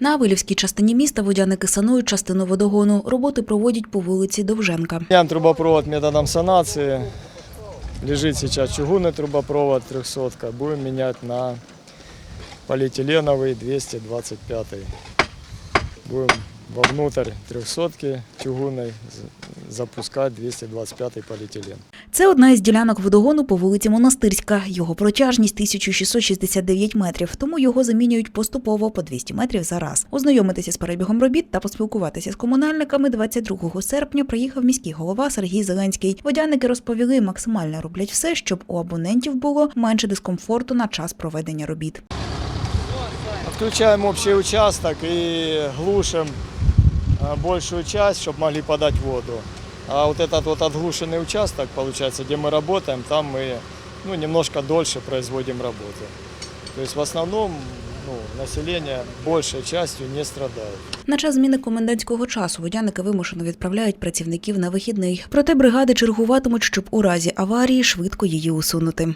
На Авилівській частині міста водяники санують частину водогону. Роботи проводять по вулиці Довженка. Меняем трубопровод методом санации. Лежит сейчас чугунный трубопровод 300 Будем менять на полиэтиленовый 225 Будем вовнутрь 300 чугунной з- запускать 225 полиэтилен. Це одна із ділянок водогону по вулиці Монастирська. Його протяжність 1669 метрів, тому його замінюють поступово по 200 метрів за раз. Ознайомитися з перебігом робіт та поспілкуватися з комунальниками 22 серпня приїхав міський голова Сергій Зеленський. Водяники розповіли, максимально роблять все, щоб у абонентів було менше дискомфорту на час проведення робіт. Отключаем общий участок и глушим а, большую часть, чтобы могли подать воду. А вот этот вот отглушенный участок, получается, где мы работаем, там мы ну, немножко дольше производим работу. То есть в основном ну, население большей частью не страдает. На час зміни комендантського часу водяники вимушено відправляють працівників на вихідний. Проте бригади чергуватимуть, щоб у разі аварії швидко її усунути.